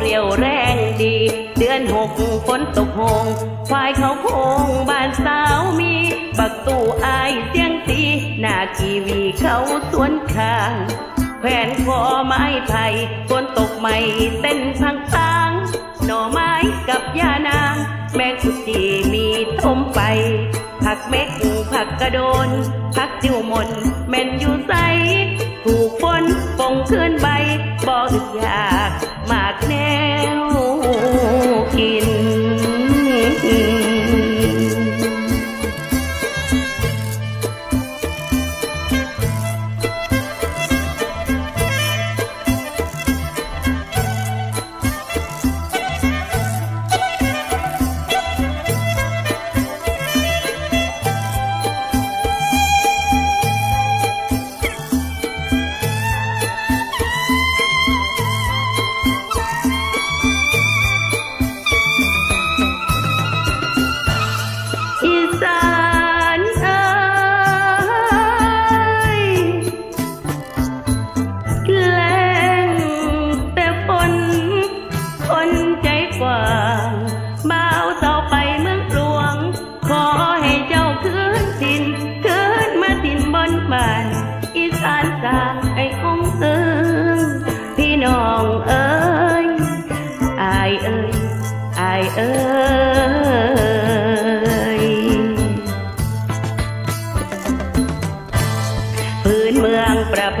เรียวแรงดี เดือนหกฝนตกหงควายเขาโคงบ้านสาวมีปักตู้อายเสียงตีหน้ากีวีเขาสวนข้างแขวนคอไม้ไผ่ฝนตกไม่เต้นพังทางหน่อไม้กับยานาง แมงกุจีมีทมไป ผักเม็กผักกระโดนผักจิวมนแม่นอยู่ใส ถูกฝนปงเคลื่อนใบบอกอึดอยากมากแนวกิน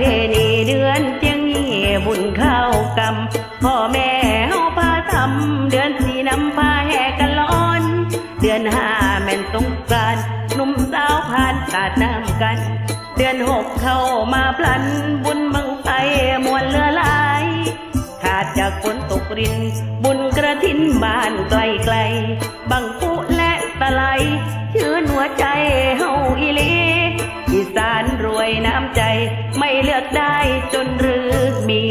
เพณีเดือนเจียงนี้บุญข้าวกำพ่อแม่เฮาพาทำเดือนสี่นำพาแห่กันร้อน เดือนห้าแม่นสงกรานหนุ่มสาวผ่านสาดน้ำกัน เดือนหกเข้ามาพลันบุญบังไฟมวลเรือหลาย ขาดจากฝนตกรินบุญกระานรวยน้ำใจ ไม่เลือกได้จนหรือมี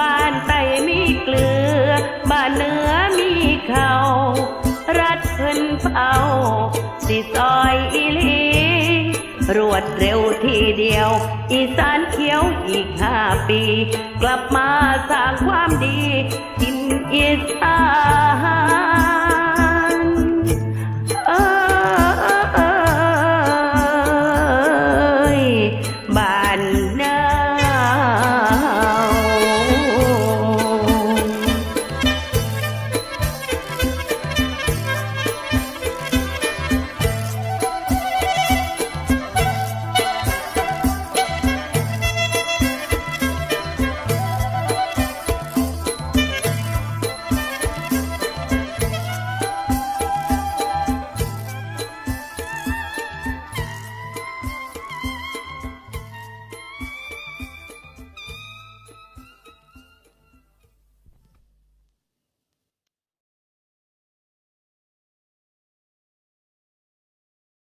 บ้านไตมีเกลือ บ้านเหนือมีเขารัดเพิ่นเผาสิซอยอีลีรวดเร็วทีเดียว อีสานเขียวอีกห้าปี กลับมาสร้างความดีทินอีสาน